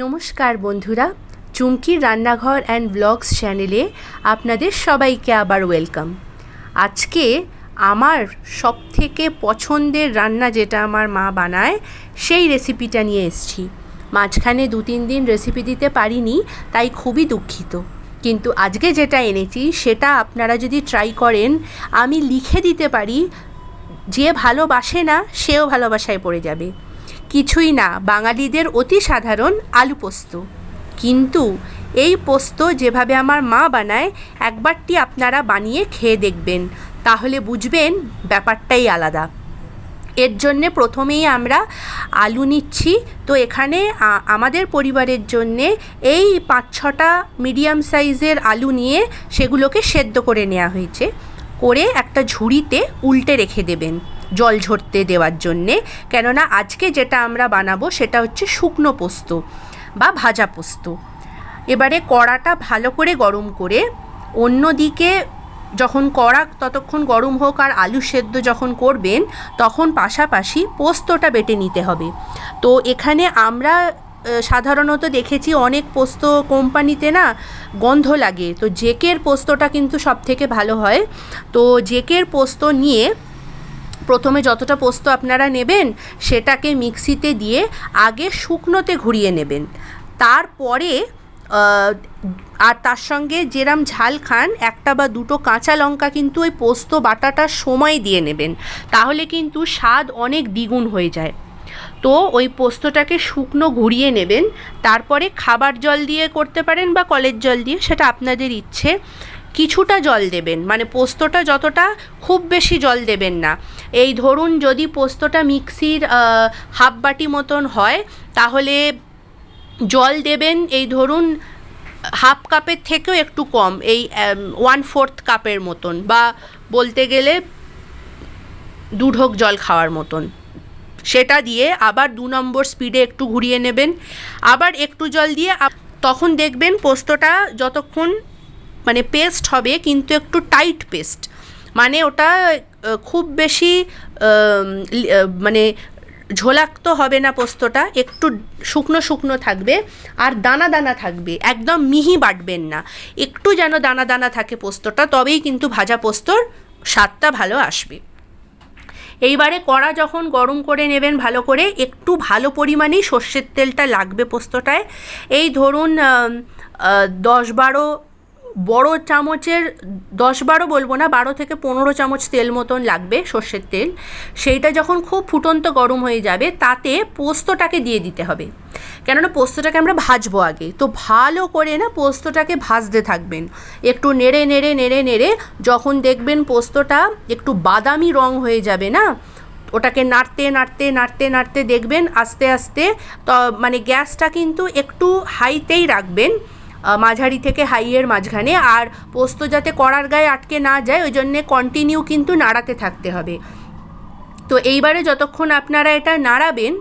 নমস্কার বন্ধুরা, চুমকির রান্নাঘর অ্যান্ড ব্লগস চ্যানেলে আপনাদের সবাইকে আবার ওয়েলকাম আজকে আমার সবথেকে পছন্দের রান্না যেটা আমার মা বানায়, সেই রেসিপিটা নিয়ে এসেছি। মাঝখানে দু তিন দিন রেসিপি দিতে পারিনি, তাই খুবই দুঃখিত। কিন্তু আজকে যেটা এনেছি, সেটা আপনারা যদি ট্রাই করেন, আমি লিখে দিতে পারি, যে ভালোবাসে না, সেও ভালোবাসায় পড়ে যাবে। কিছুই না। বাঙালিদের অতি সাধারণ আলু পোস্ত কিন্তু এই পোস্ত যেভাবে আমার মা বানায় একবারটি আপনারা বানিয়ে খেয়ে দেখবেন। তাহলে বুঝবেন ব্যাপারটাই আলাদা। এর জন্যে প্রথমেই আমরা আলু নিচ্ছি। তো এখানে আমাদের পরিবারের জন্যে এই পাঁচ ছটা মিডিয়াম সাইজের আলু নিয়ে সেগুলোকে সেদ্ধ করে নেওয়া হয়েছে। করে একটা ঝুড়িতে উল্টে রেখে দেবেন। জল ঝরতে দেওয়ার জন্যে। কেননা আজকে যেটা আমরা বানাবো সেটা হচ্ছে শুকনো পোস্ত বা ভাজা পোস্ত। এবারে কড়াটা ভালো করে গরম করে অন্যদিকে যখন কড়া ততক্ষণ গরম হোক আর আলু সেদ্ধ যখন করবেন, তখন পাশাপাশি পোস্তটা বেটে নিতে হবে। তো এখানে আমরা সাধারণত দেখেছি অনেক পোস্ত কোম্পানিতে না গন্ধ লাগে। তো জেকের পোস্তটা কিন্তু সব থেকে ভালো হয়। তো জেকের পোস্ত নিয়ে প্রথমে যতটা পোস্ত আপনারা নেবেন, সেটাকে মিক্সিতে দিয়ে আগে শুকনোতে ঘুরিয়ে নেবেন। তারপরে আর তার সঙ্গে যেরাম ঝাল খান, একটা বা দুটো কাঁচা লঙ্কা কিন্তু ওই পোস্ত বাটাটার সময় দিয়ে নেবেন। তাহলে কিন্তু স্বাদ অনেক দ্বিগুণ হয়ে যায়। তো ওই পোস্তটাকে শুকনো ঘুরিয়ে নেবেন। তারপরে খাবার জল দিয়ে করতে পারেন বা কলের জল দিয়ে, সেটা আপনাদের ইচ্ছে। কিছুটা জল দেবেন। মানে পোস্তটা যতটা, খুব বেশি জল দেবেন না। এই ধরুন যদি পোস্তটা মিক্সির হাফ বাটি মতন হয়, তাহলে জল দেবেন এই ধরুন, হাফ কাপের থেকেও একটু কম, এই ওয়ান ফোর্থ কাপের মতন বা বলতে গেলে দু ঢোক জল খাওয়ার মতন। সেটা দিয়ে আবার দু নম্বর স্পিডে একটু ঘুরিয়ে নেবেন। আবার একটু জল দিয়ে তখন দেখবেন পোস্তটা যতক্ষণ মানে পেস্ট হবে, কিন্তু একটু টাইট পেস্ট মানে ওটা খুব বেশি মানে ঝোলাক্ত হবে না পোস্তটা, একটু শুকনো শুকনো থাকবে, আর দানা দানা থাকবে, একদম মিহি বাটবেন না। একটু যেন দানা দানা থাকে পোস্তটা, তবেই কিন্তু ভাজা পোস্তর স্বাদটা ভালো আসবে। এইবারে কড়া যখন গরম করে নেবেন ভালো করে, একটু ভালো পরিমাণেই সর্ষের তেলটা লাগবে পোস্তটায়। এই ধরুন দশ বারো বড় চামচের দশ বারো বলব না, বারো থেকে পনেরো চামচ তেল মতন লাগবে সর্ষের তেল। সেইটা যখন খুব ফুটন্ত গরম হয়ে যাবে, তাতে পোস্তটাকে দিয়ে দিতে হবে। কেননা পোস্তটাকে আমরা ভাজবো আগে। তো ভালো করে না পোস্তটাকে ভাজতে থাকবেন। একটু নেড়ে নেড়ে নেড়ে নেড়ে যখন দেখবেন পোস্তটা একটু বাদামি রং হয়ে যাবে না, ওটাকে নাড়তে নাড়তে নাড়তে নাড়তে দেখবেন আস্তে আস্তে তো মানে গ্যাসটা কিন্তু একটু হাইতেই রাখবেন। মাঝারি থেকে হাইয়ের মাঝখানে। আর পোস্ত যাতে কড়ার গায়ে আটকে না যায়, ওই জন্যে কন্টিনিউ কিন্তু নাড়াতে থাকতে হবে। তো এইবারে যতক্ষণ আপনারা এটা নাড়াবেন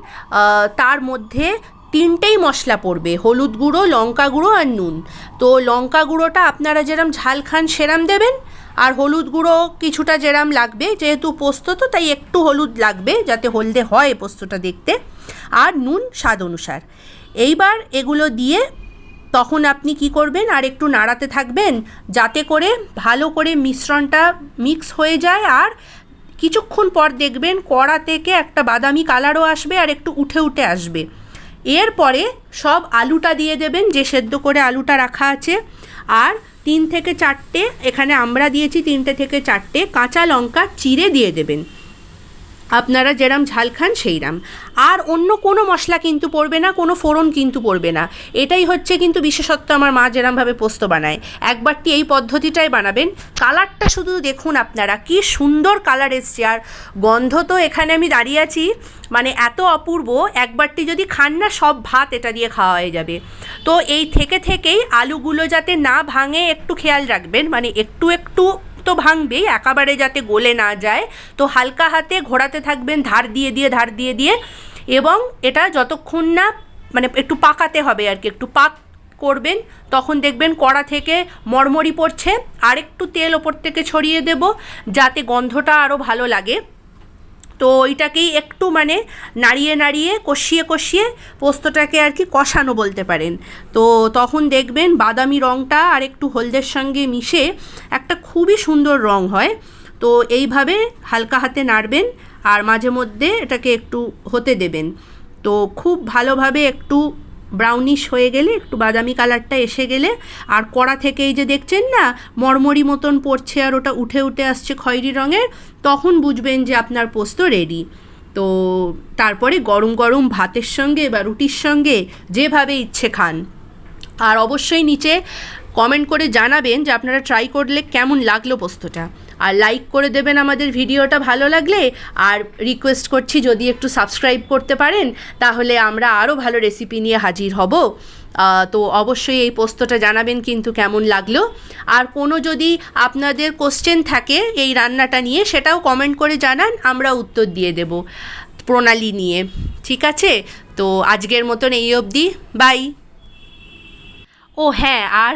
তার মধ্যে তিনটেই মশলা পড়বে, হলুদ গুঁড়ো, লঙ্কা গুঁড়ো আর নুন। তো লঙ্কা গুঁড়োটা আপনারা যেরম ঝাল খান সেরাম দেবেন, আর হলুদ গুঁড়ো কিছুটা যেরাম লাগবে, যেহেতু পোস্ত তো, তাই একটু হলুদ লাগবে, যাতে হলদে হয় পোস্তটা দেখতে। আর নুন স্বাদ অনুসার। এইবার এগুলো দিয়ে তখন আপনি কি করবেন? আর একটু নাড়াতে থাকবেন যাতে করে ভালো করে মিশ্রণটা মিক্স হয়ে যায়। আর কিছুক্ষণ পর দেখবেন কড়া থেকে একটা বাদামি কালারও আসবে আর একটু উঠে উঠে আসবে। এরপরে সব আলুটা দিয়ে দেবেন, যে সেদ্ধ করে আলুটা রাখা আছে। আর তিন থেকে চারটে, এখানে আমরা দিয়েছি তিনটে থেকে চারটে কাঁচা লঙ্কা চিড়ে দিয়ে দেবেন। আপনারা যেরাম ঝাল খান সেইরাম। আর অন্য কোনো মশলা কিন্তু পড়বে না, কোনো ফোড়ন কিন্তু পড়বে না। এটাই হচ্ছে কিন্তু বিশেষত্ব আমার মা যেরামভাবে পোস্ত বানায়। একবারটি এই পদ্ধতিটাই বানাবেন। কালারটা শুধু দেখুন আপনারা, কি সুন্দর কালার এসছে। আর গন্ধ তো এখানে আমি দাঁড়িয়ে আছি মানে এত অপূর্ব, একবারটি যদি খান না, সব ভাত এটা দিয়ে খাওয়া হয়ে যাবে। তো এই থেকে থেকেই আলুগুলো যাতে না ভাঙে, একটু খেয়াল রাখবেন। মানে একটু একটু তো ভাঙবেই একেবারে যাতে গলে না যায়। তো হালকা হাতে ঘোরাতে থাকবেন, ধার দিয়ে দিয়ে, ধার দিয়ে দিয়ে এবং এটা যতক্ষণ না মানে একটু পাকাতে হবে আর কি, একটু পাক করবেন, তখন দেখবেন কড়া থেকে মরমরি পড়ছে। আর একটু তেল ওপর থেকে ছড়িয়ে দেব, যাতে গন্ধটা আরও ভালো লাগে। তো ওইটাকেই একটু মানে নাড়িয়ে নাড়িয়ে, কষিয়ে কষিয়ে পোস্তটাকে আর কি কষানো বলতে পারেন। তো তখন দেখবেন বাদামি রঙটা আর একটু হলদের সঙ্গে মিশে একটা খুবই সুন্দর রং হয়। তো এইভাবে হালকা হাতে নাড়বেন আর মাঝে মধ্যে এটাকে একটু হতে দেবেন। তো খুব ভালোভাবে একটু ব্রাউনিশ হয়ে গেলে, একটু বাদামি কালারটা এসে গেলে, আর কড়া থেকে এই যে দেখছেন না, মরমরি মতন পড়ছে আর ওটা উঠে উঠে আসছে খয়েরি রঙের, তখন বুঝবেন যে আপনার পোস্ত রেডি তো তারপরে গরম গরম ভাতের সঙ্গে বা রুটির সঙ্গে যেভাবে ইচ্ছে খান। আর অবশ্যই নিচে কমেন্ট করে জানাবেন যে আপনারা ট্রাই করলে কেমন লাগল পোস্তটা। আর লাইক করে দেবেন আমাদের ভিডিওটা ভালো লাগলে। আর রিকোয়েস্ট করছি যদি একটু সাবস্ক্রাইব করতে পারেন, তাহলে আমরা আরও ভালো রেসিপি নিয়ে হাজির হব। তো অবশ্যই এই পোস্তটা জানাবেন কিন্তু কেমন লাগল। আর কোনো যদি আপনাদের কোশ্চেন থাকে এই রান্নাটা নিয়ে, সেটাও কমেন্ট করে জানান, আমরা উত্তর দিয়ে দেব প্রণালী নিয়ে। ঠিক আছে? তো আজকের মতন এই অবধি। বাই ও হ্যাঁ আর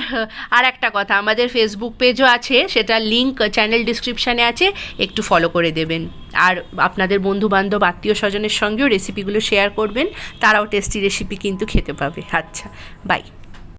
আর একটা কথা, আমাদের ফেসবুক পেজও আছে সেটা লিঙ্ক চ্যানেল ডিসক্রিপশানে আছে, একটু ফলো করে দেবেন। আর আপনাদের বন্ধু বান্ধব আত্মীয় স্বজনের সঙ্গেও রেসিপিগুলো শেয়ার করবেন, তারাও টেস্টি রেসিপি কিন্তু খেতে পাবে। আচ্ছা বাই